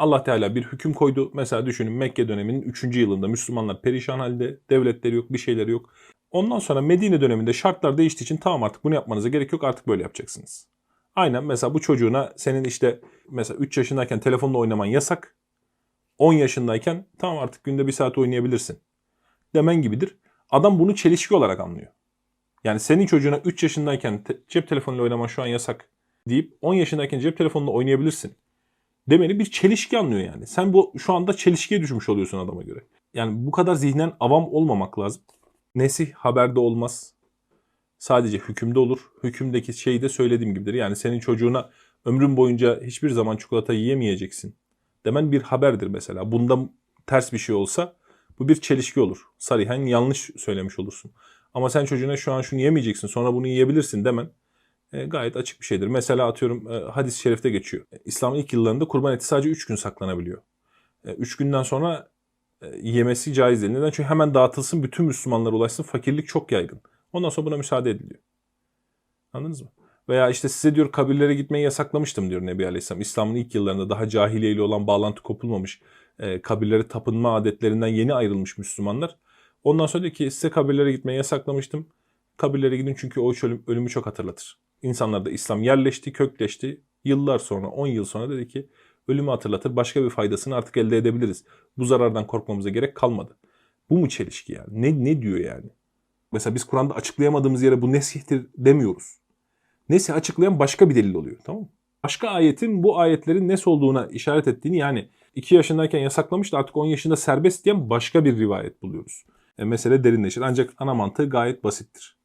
Allah Teala bir hüküm koydu. Mesela düşünün Mekke döneminin 3. yılında Müslümanlar perişan halde, devletleri yok, bir şeyleri yok. Ondan sonra Medine döneminde şartlar değiştiği için tamam artık bunu yapmanıza gerek yok artık böyle yapacaksınız. Aynen mesela bu çocuğuna senin işte mesela 3 yaşındayken telefonla oynaman yasak. 10 yaşındayken tamam artık günde bir saat oynayabilirsin. Demen gibidir. Adam bunu çelişki olarak anlıyor. Yani senin çocuğuna 3 yaşındayken te- cep telefonuyla oynaman şu an yasak deyip 10 yaşındayken cep telefonuyla oynayabilirsin. Demeli bir çelişki anlıyor yani. Sen bu şu anda çelişkiye düşmüş oluyorsun adama göre. Yani bu kadar zihnen avam olmamak lazım. Nesih haberde olmaz. Sadece hükümde olur. Hükümdeki şeyi de söylediğim gibidir. Yani senin çocuğuna ömrün boyunca hiçbir zaman çikolata yiyemeyeceksin. Demen bir haberdir mesela. Bunda ters bir şey olsa bu bir çelişki olur. Sarihen yanlış söylemiş olursun. Ama sen çocuğuna şu an şunu yemeyeceksin sonra bunu yiyebilirsin demen gayet açık bir şeydir. Mesela atıyorum e, hadis-i şerifte geçiyor. E, İslam'ın ilk yıllarında kurban eti sadece 3 gün saklanabiliyor. 3 günden sonra e, yemesi caiz değil. Neden? Çünkü hemen dağıtılsın bütün Müslümanlara ulaşsın. Fakirlik çok yaygın. Ondan sonra buna müsaade ediliyor. Anladınız mı? Veya işte size diyor kabirlere gitmeyi yasaklamıştım diyor Nebi Aleyhisselam. İslam'ın ilk yıllarında daha cahiliyeyle olan bağlantı kopulmamış. E, kabirlere tapınma adetlerinden yeni ayrılmış Müslümanlar. Ondan sonra diyor ki size kabirlere gitmeyi yasaklamıştım. Kabirlere gidin çünkü o ölümü çok hatırlatır. İnsanlarda İslam yerleşti, kökleşti. Yıllar sonra, 10 yıl sonra dedi ki ölümü hatırlatır. Başka bir faydasını artık elde edebiliriz. Bu zarardan korkmamıza gerek kalmadı. Bu mu çelişki yani? Ne, ne diyor yani? Mesela biz Kur'an'da açıklayamadığımız yere bu nesihtir demiyoruz. Nesih açıklayan başka bir delil oluyor. Tamam mı? Başka ayetin bu ayetlerin nes olduğuna işaret ettiğini yani 2 yaşındayken yasaklamıştı artık 10 yaşında serbest diyen başka bir rivayet buluyoruz. E, mesele derinleşir. Ancak ana mantığı gayet basittir.